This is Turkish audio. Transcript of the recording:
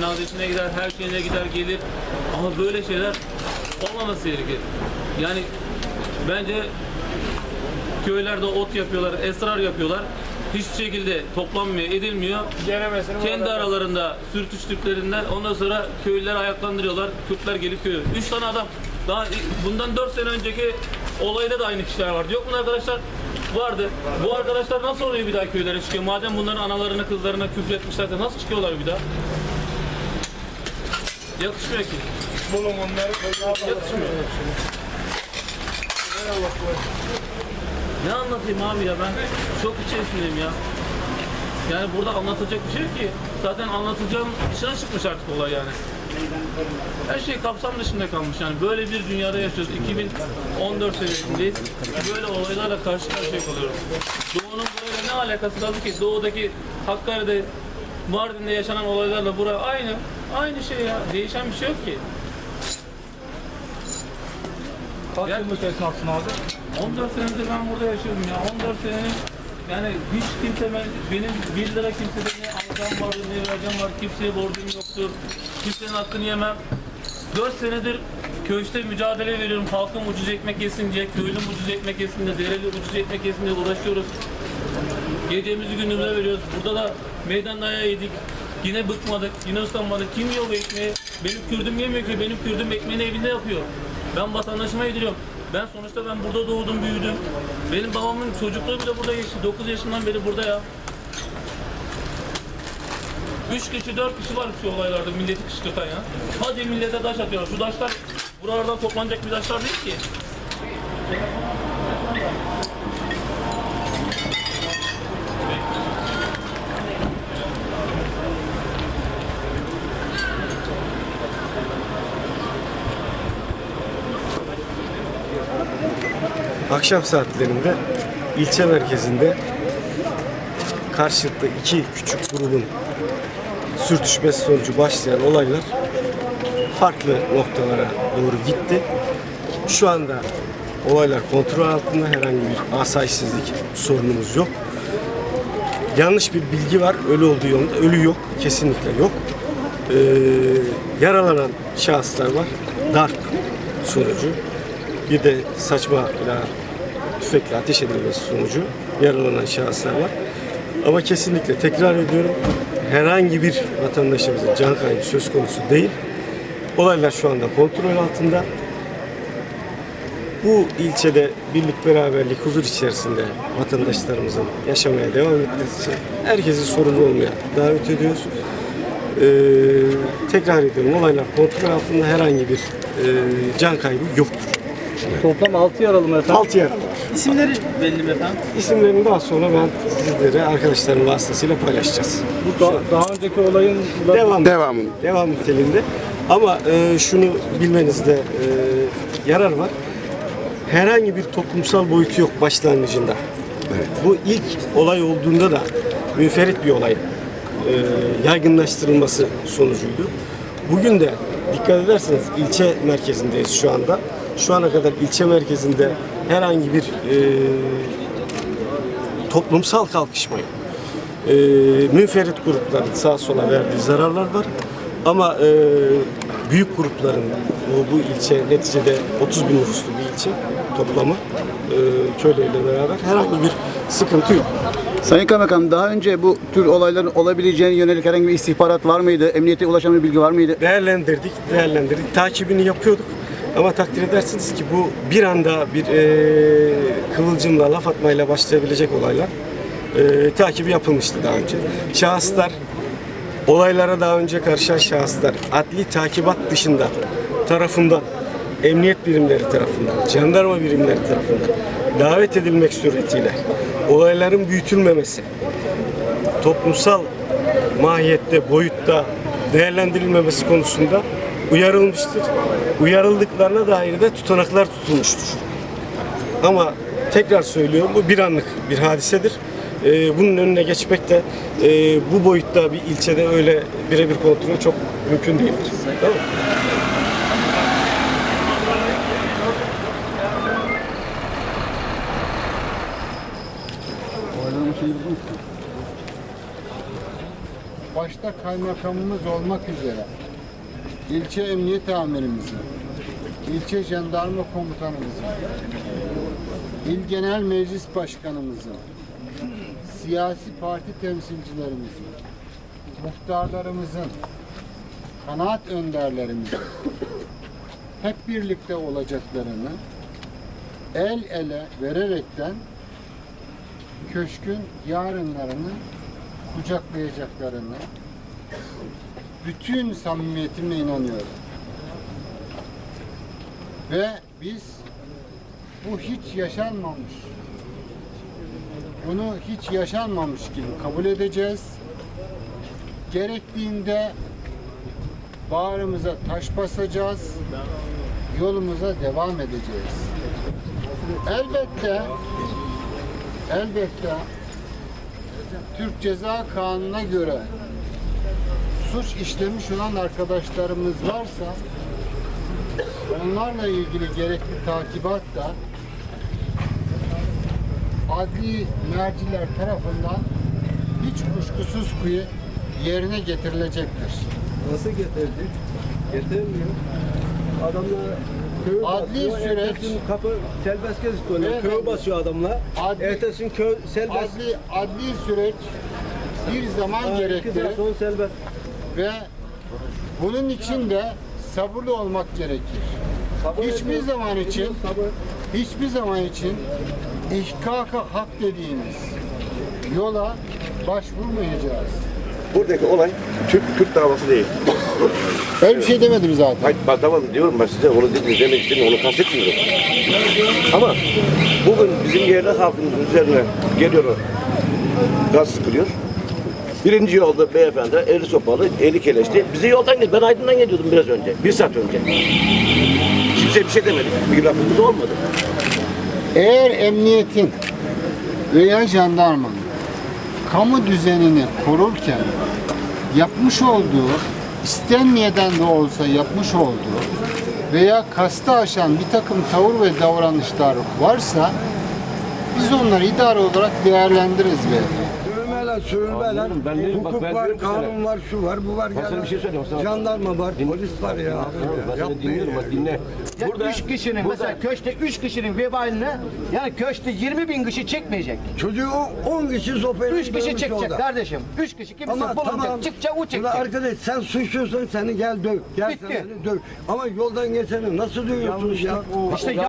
cenazesine gider, her şeyine gider, gelir. Ama böyle şeyler olmaması gerekir. Yani bence köylerde ot yapıyorlar, esrar yapıyorlar. Hiçbir şekilde toplanmıyor, edilmiyor. Denemesini Kendi aralarında sürtüştüklerinden ondan sonra köylüler ayaklandırıyorlar. Kürtler gelip köy. Üç tane adam. Daha bundan dört sene önceki olayda da aynı kişiler vardı. Yok mu arkadaşlar? Vardı. Bu arkadaşlar nasıl oluyor bir daha köylere çıkıyor? Madem bunların analarını kızlarına küfür etmişlerse nasıl çıkıyorlar bir daha? Yakışmıyor ki. bulun onları. Yakışmıyor. Ne anlatayım abi ya ben çok içerisindeyim ya. Yani burada anlatacak bir şey yok ki. Zaten anlatacağım dışına çıkmış artık olay yani. Her şey kapsam dışında kalmış yani. Böyle bir dünyada yaşıyoruz. 2014 senesindeyiz. Böyle olaylarla karşı karşıya kalıyoruz. Doğu'nun burayla ne alakası kaldı ki? Doğu'daki Hakkari'de, Mardin'de yaşanan olaylarla bura aynı. Aynı şey ya. Değişen bir şey yok ki. Kaç Ya- yıllık esnafsın abi? 14 senedir ben burada yaşıyorum ya. 14 senenin yani hiç kimse ben, benim 1 lira kimseden ne alacağım var ne vereceğim var. Kimseye borcum yoktur. Kimsenin hakkını yemem. 4 senedir köşte mücadele veriyorum. Halkım ucuz ekmek yesin diye, köylüm ucuz ekmek yesin diye, dereli ucuz ekmek yesin diye uğraşıyoruz. Gecemizi gündüzüne veriyoruz. Burada da meydan dayağı yedik. Yine bıkmadık, yine ıslanmadık. Kim yiyor bu ekmeği? Benim Kürdüm yemiyor ki. Benim Kürdüm ekmeğini evinde yapıyor. Ben vatandaşıma yediriyorum. Ben sonuçta ben burada doğdum, büyüdüm. Benim babamın çocukluğu bile burada geçti. 9 yaşından beri burada ya. 3 kişi, 4 kişi var şu olaylarda milleti kışkırtan ya. Hadi millete taş atıyorlar. Şu taşlar buralardan toplanacak bir taşlar değil ki. Akşam saatlerinde ilçe merkezinde karşılıklı iki küçük grubun sürtüşmesi sonucu başlayan olaylar farklı noktalara doğru gitti. Şu anda olaylar kontrol altında herhangi bir asayişsizlik sorunumuz yok. Yanlış bir bilgi var. Ölü olduğu yolunda. Ölü yok. Kesinlikle yok. Ee, yaralanan şahıslar var. Darp sonucu. Bir de saçma ile tüfekle ateş edilmesi sonucu yaralanan şahıslar var. Ama kesinlikle tekrar ediyorum herhangi bir vatandaşımızın can kaybı söz konusu değil. Olaylar şu anda kontrol altında. Bu ilçede birlik, beraberlik, huzur içerisinde vatandaşlarımızın yaşamaya devam etmesi için herkesi sorumlu olmaya davet ediyoruz. Ee, tekrar ediyorum olaylar kontrol altında herhangi bir e, can kaybı yoktur. Toplam 6 yaralı mı efendim? 6 yaralı var. İsimleri belli mi efendim? İsimlerini daha sonra ben sizlere arkadaşlarım vasıtasıyla paylaşacağız. Bu da- daha önceki olayın Devam. Devamın. Devam niteliğinde. Ama e, şunu bilmenizde e, yarar var. Herhangi bir toplumsal boyutu yok başlangıcında. Bu ilk olay olduğunda da münferit bir olay e, yaygınlaştırılması sonucuydu. Bugün de dikkat ederseniz ilçe merkezindeyiz şu anda. Şu ana kadar ilçe merkezinde herhangi bir e, toplumsal kalkışma yok. E, münferit grupların sağa sola verdiği zararlar var. Ama e, büyük grupların o, bu ilçe neticede 30 bin nüfuslu bir ilçe toplamı e, köyleriyle beraber herhangi bir sıkıntı yok. Sayın Kaymakam daha önce bu tür olayların olabileceğine yönelik herhangi bir istihbarat var mıydı? Emniyete ulaşan bir bilgi var mıydı? değerlendirdik, değerlendirdik. Takibini yapıyorduk. Ama takdir edersiniz ki bu bir anda bir e, kıvılcımla, laf atmayla başlayabilecek olaylar e, takibi yapılmıştı daha önce. Şahıslar, olaylara daha önce karışan şahıslar adli takibat dışında tarafından, emniyet birimleri tarafından, jandarma birimleri tarafından davet edilmek suretiyle olayların büyütülmemesi, toplumsal mahiyette, boyutta değerlendirilmemesi konusunda uyarılmıştır. Uyarıldıklarına dair de tutanaklar tutulmuştur. Ama tekrar söylüyorum bu bir anlık bir hadisedir. Ee, bunun önüne geçmek de e, bu boyutta bir ilçede öyle birebir kontrol çok mümkün değildir. Tamam başta kaymakamımız olmak üzere ilçe emniyet amirimizin, ilçe jandarma komutanımızın, il genel meclis başkanımızın, siyasi parti temsilcilerimizin, muhtarlarımızın, kanaat önderlerimizin hep birlikte olacaklarını el ele vererekten köşkün yarınlarını kucaklayacaklarını bütün samimiyetimle inanıyorum. Ve biz bu hiç yaşanmamış bunu hiç yaşanmamış gibi kabul edeceğiz. Gerektiğinde bağrımıza taş basacağız. Yolumuza devam edeceğiz. Elbette elbette Türk Ceza Kanunu'na göre suç işlemiş olan arkadaşlarımız varsa onlarla ilgili gerekli takibat da adli merciler tarafından hiç kuşkusuz kuyu yerine getirilecektir. Nasıl getirdi? Getirmiyor. Adamlar köyü Adli basıyor, süreç- kapı gez istiyorlar. Beyefendi. Köyü basıyor adamlar. Adli- Ertesi gün köy serbest. Adli, adli süreç bir zaman gerektirir. Ve bunun için de sabırlı olmak gerekir. Sabır Hiçbir zaman için hiçbir zaman için ihkaka hak dediğimiz yola başvurmayacağız. Buradaki olay Türk Türk davası değil. Öyle bir şey demedim zaten. Hayır, bak tamam diyorum ben size onu dedim, demek istemiyorum, onu kastetmiyorum. Ama bugün bizim yerli halkımızın üzerine geliyor gaz sıkılıyor. Birinci yolda beyefendi eli sopalı, eli keleşti. Bizi yoldan geldi. Ben Aydın'dan geliyordum biraz önce. Bir saat önce. Kimse bir şey demedi. Bir lafımız olmadı. Eğer emniyetin veya jandarmanın kamu düzenini korurken yapmış olduğu, istenmeyeden de olsa yapmış olduğu veya kastı aşan bir takım tavır ve davranışlar varsa biz onları idare olarak değerlendiririz beyefendi. Ben değilim. Bak, Hukuk ben var, diyorum ki sana. kanun var, şu var, bu var. Bak ya. sana bir şey söyleyeyim, sana- Jandarma var, polis var ya. Ben seni Yapmayın dinliyorum ya. bak dinle. Ya üç kişinin mesela köşte üç kişinin vebalini yani köşte 20 bin kişi çekmeyecek. Çocuğu 10 kişi sopayla Üç kişi dövmüş çekecek orada. kardeşim. Üç kişi kimse Ama bulunacak. tamam. Çıkacak o Ulan çekecek. arkadaş sen suçlusun seni gel döv. Gel Bitti. sen beni döv. Ama yoldan geçeni nasıl dövüyorsunuz ya? İşte